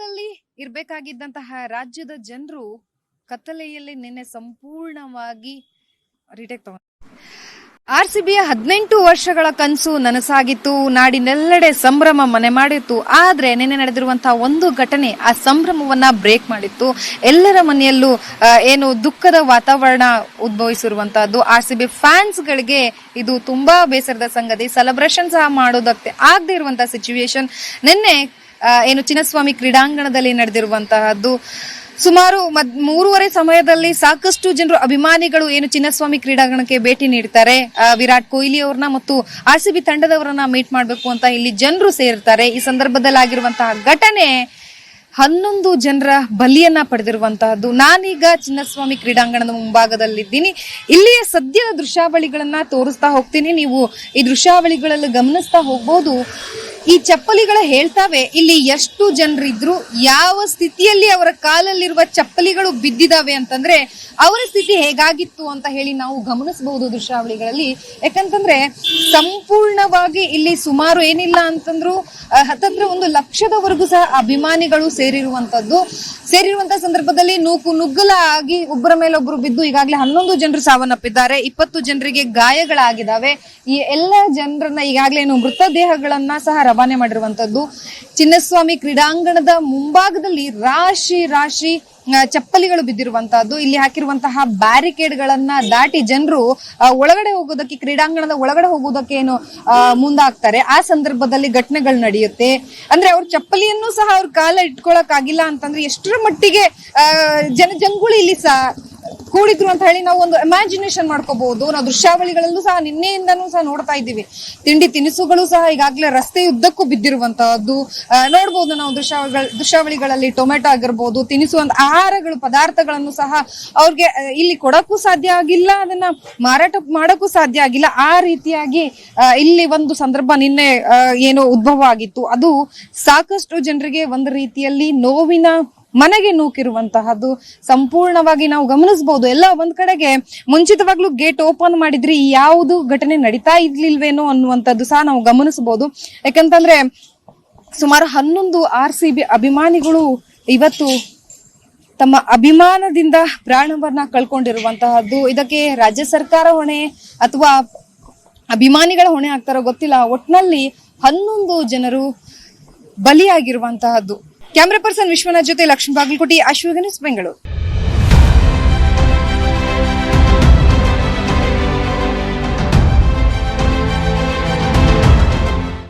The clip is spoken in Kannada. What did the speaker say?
ಸುಖದಲ್ಲಿ ಇರ್ಬೇಕಾಗಿದ್ದಂತಹ ರಾಜ್ಯದ ಜನರು ಕತ್ತಲೆಯಲ್ಲಿ ನಿನ್ನೆ ಸಂಪೂರ್ಣವಾಗಿ ರಿಟೇಕ್ ತಗೊಂಡ ಆರ್ ಸಿ ಬಿಯ ಹದಿನೆಂಟು ವರ್ಷಗಳ ಕನಸು ನನಸಾಗಿತ್ತು. ನಾಡಿನೆಲ್ಲೆಡೆ ಸಂಭ್ರಮ ಮನೆ ಮಾಡಿತ್ತು. ಆದ್ರೆ ನಿನ್ನೆ ನಡೆದಿರುವಂತಹ ಒಂದು ಘಟನೆ ಆ ಸಂಭ್ರಮವನ್ನ ಬ್ರೇಕ್ ಮಾಡಿತ್ತು. ಎಲ್ಲರ ಮನೆಯಲ್ಲೂ ಏನು ದುಃಖದ ವಾತಾವರಣ ಉದ್ಭವಿಸಿರುವಂತಹದ್ದು ಆರ್ ಸಿ ಬಿ ಫ್ಯಾನ್ಸ್ ಗಳಿಗೆ ಇದು ತುಂಬಾ ಬೇಸರದ ಸಂಗತಿ. ಸೆಲೆಬ್ರೇಷನ್ ಸಹ ಮಾಡೋದಕ್ಕೆ ಆಗದೆ ಇರುವಂತಹ ಸಿಚುವೇಶನ್ ನಿನ್ನೆ ಏನು ಚಿನ್ನಸ್ವಾಮಿ ಕ್ರೀಡಾಂಗಣದಲ್ಲಿ ನಡೆದಿರುವಂತಹದ್ದು. ಸುಮಾರು ಮದ್ ಮೂರುವರೆ ಸಮಯದಲ್ಲಿ ಸಾಕಷ್ಟು ಜನರು ಅಭಿಮಾನಿಗಳು ಏನು ಚಿನ್ನಸ್ವಾಮಿ ಕ್ರೀಡಾಂಗಣಕ್ಕೆ ಭೇಟಿ ನೀಡ್ತಾರೆ. ವಿರಾಟ್ ಕೊಹ್ಲಿ ಅವ್ರನ್ನ ಮತ್ತು ಆರ್ ಸಿ ಬಿ ತಂಡದವರನ್ನ ಮೀಟ್ ಮಾಡಬೇಕು ಅಂತ ಇಲ್ಲಿ ಜನರು ಸೇರ್ತಾರೆ. ಈ ಸಂದರ್ಭದಲ್ಲಿ ಆಗಿರುವಂತಹ ಘಟನೆ ಹನ್ನೊಂದು ಜನರ ಬಲಿಯನ್ನ ಪಡೆದಿರುವಂತಹದ್ದು. ನಾನೀಗ ಚಿನ್ನಸ್ವಾಮಿ ಕ್ರೀಡಾಂಗಣದ ಮುಂಭಾಗದಲ್ಲಿದ್ದೀನಿ. ಇಲ್ಲಿಯ ಸದ್ಯದ ದೃಶ್ಯಾವಳಿಗಳನ್ನ ತೋರಿಸ್ತಾ ಹೋಗ್ತೀನಿ. ನೀವು ಈ ದೃಶ್ಯಾವಳಿಗಳಲ್ಲಿ ಗಮನಿಸ್ತಾ ಹೋಗ್ಬೋದು. ಈ ಚಪ್ಪಲಿಗಳ ಹೇಳ್ತಾವೆ, ಇಲ್ಲಿ ಎಷ್ಟು ಜನರಿದ್ರು ಯಾವ ಸ್ಥಿತಿಯಲ್ಲಿ ಅವರ ಕಾಲಲ್ಲಿರುವ ಚಪ್ಪಲಿಗಳು ಬಿದ್ದಿದಾವೆ ಅಂತಂದ್ರೆ ಅವರ ಸ್ಥಿತಿ ಹೇಗಾಗಿತ್ತು ಅಂತ ಹೇಳಿ ನಾವು ಗಮನಿಸಬಹುದು ದೃಶ್ಯಾವಳಿಗಳಲ್ಲಿ. ಯಾಕಂತಂದ್ರೆ ಸಂಪೂರ್ಣವಾಗಿ ಇಲ್ಲಿ ಸುಮಾರು ಏನಿಲ್ಲ ಅಂತಂದ್ರು ಹತ್ತಂದ್ರೆ ಒಂದು ಲಕ್ಷದವರೆಗೂ ಸಹ ಅಭಿಮಾನಿಗಳು ಸೇರಿರುವಂತದ್ದು. ಸೇರಿರುವಂತಹ ಸಂದರ್ಭದಲ್ಲಿ ನೂಕು ನುಗ್ಗಲ ಆಗಿ ಒಬ್ಬರ ಮೇಲೆ ಒಬ್ಬರು ಬಿದ್ದು ಈಗಾಗಲೇ ಹನ್ನೊಂದು ಜನರು ಸಾವನ್ನಪ್ಪಿದ್ದಾರೆ, ಇಪ್ಪತ್ತು ಜನರಿಗೆ ಗಾಯಗಳಾಗಿದ್ದಾವೆ. ಈ ಎಲ್ಲ ಜನರನ್ನ ಈಗಾಗಲೇ ಮೃತದೇಹಗಳನ್ನ ಸಹ ರವಾನೆ ಮಾಡಿರುವಂತದ್ದು. ಚಿನ್ನಸ್ವಾಮಿ ಕ್ರೀಡಾಂಗಣದ ಮುಂಭಾಗದಲ್ಲಿ ರಾಶಿ ರಾಶಿ ಚಪ್ಪಲಿಗಳು ಬಿದ್ದಿರುವಂತಹದ್ದು. ಇಲ್ಲಿ ಹಾಕಿರುವಂತಹ ಬ್ಯಾರಿಕೇಡ್ ಗಳನ್ನ ದಾಟಿ ಜನರು ಒಳಗಡೆ ಹೋಗೋದಕ್ಕೆ, ಕ್ರೀಡಾಂಗಣದ ಒಳಗಡೆ ಹೋಗೋದಕ್ಕೆ ಏನು ಮುಂದಾಗ್ತಾರೆ. ಆ ಸಂದರ್ಭದಲ್ಲಿ ಘಟನೆಗಳು ನಡೆಯುತ್ತೆ. ಅಂದ್ರೆ ಅವ್ರ ಚಪ್ಪಲಿಯನ್ನು ಸಹ ಅವ್ರ ಕಾಲ ಇಟ್ಕೊಳಕ್ ಆಗಿಲ್ಲ ಅಂತಂದ್ರೆ ಎಷ್ಟರ ಮಟ್ಟಿಗೆ ಜನಜಂಗುಳಿ ಇಲ್ಲಿ ಸಹ ಕೂಡಿದ್ರು ಅಂತ ಹೇಳಿ ನಾವು ಒಂದು ಇಮ್ಯಾಜಿನೇಷನ್ ಮಾಡ್ಕೋಬಹುದು. ನಾವು ದೃಶ್ಯಾವಳಿಗಳಲ್ಲೂ ಸಹ ನಿನ್ನೆಯಿಂದನೂ ಸಹ ನೋಡ್ತಾ ಇದ್ದೀವಿ. ತಿಂಡಿ ತಿನಿಸುಗಳು ಸಹ ಈಗಾಗಲೇ ರಸ್ತೆಯುದ್ದಕ್ಕೂ ಬಿದ್ದಿರುವಂತಹದ್ದು. ನೋಡ್ಬೋದು ನಾವು ದೃಶ್ಯಾವಳಿಗಳ, ದೃಶ್ಯಾವಳಿಗಳಲ್ಲಿ ಟೊಮೆಟೊ ಆಗಿರ್ಬೋದು ತಿನಿಸುವಂತ ಆಹಾರಗಳು, ಪದಾರ್ಥಗಳನ್ನು ಸಹ ಅವ್ರಿಗೆ ಇಲ್ಲಿ ಕೊಡಕ್ಕೂ ಸಾಧ್ಯ ಆಗಿಲ್ಲ, ಅದನ್ನ ಮಾರಾಟ ಮಾಡಕ್ಕೂ ಸಾಧ್ಯ ಆಗಿಲ್ಲ. ಆ ರೀತಿಯಾಗಿ ಇಲ್ಲಿ ಒಂದು ಸಂದರ್ಭ ನಿನ್ನೆ ಏನು ಉದ್ಭವ ಆಗಿತ್ತು. ಅದು ಸಾಕಷ್ಟು ಜನರಿಗೆ ಒಂದು ರೀತಿಯಲ್ಲಿ ನೋವಿನ ಮನೆಗೆ ನೂಕಿರುವಂತಹದ್ದು ಸಂಪೂರ್ಣವಾಗಿ ನಾವು ಗಮನಿಸಬಹುದು ಎಲ್ಲ ಒಂದ್ ಕಡೆಗೆ ಮುಂಚಿತವಾಗ್ಲೂ ಗೇಟ್ ಓಪನ್ ಮಾಡಿದ್ರಿ ಯಾವುದು ಘಟನೆ ನಡೀತಾ ಇರ್ಲಿಲ್ವೇನೋ ಅನ್ನುವಂಥದ್ದು ಸಹ ನಾವು ಗಮನಿಸಬಹುದು ಯಾಕಂತಂದ್ರೆ ಸುಮಾರು ಹನ್ನೊಂದು ಆರ್ ಸಿ ಬಿ ಅಭಿಮಾನಿಗಳು ಇವತ್ತು ತಮ್ಮ ಅಭಿಮಾನದಿಂದ ಪ್ರಾಣವನ್ನ ಕಳ್ಕೊಂಡಿರುವಂತಹದ್ದು. ಇದಕ್ಕೆ ರಾಜ್ಯ ಸರ್ಕಾರ ಹೊಣೆ ಅಥವಾ ಅಭಿಮಾನಿಗಳ ಹೊಣೆ ಆಗ್ತಾರೋ ಗೊತ್ತಿಲ್ಲ. ಒಟ್ನಲ್ಲಿ ಹನ್ನೊಂದು ಜನರು ಬಲಿಯಾಗಿರುವಂತಹದ್ದು. ಕ್ಯಾಮ್ರಾ ಪರ್ಸನ್ ವಿಶ್ವನಾಥ್ ಜೊತೆ ಲಕ್ಷ್ಮೀ ಬಾಗಲಕೋಟಿ ಅಶ್ವಗನಸ್ ಬೆಂಗಳೂರು.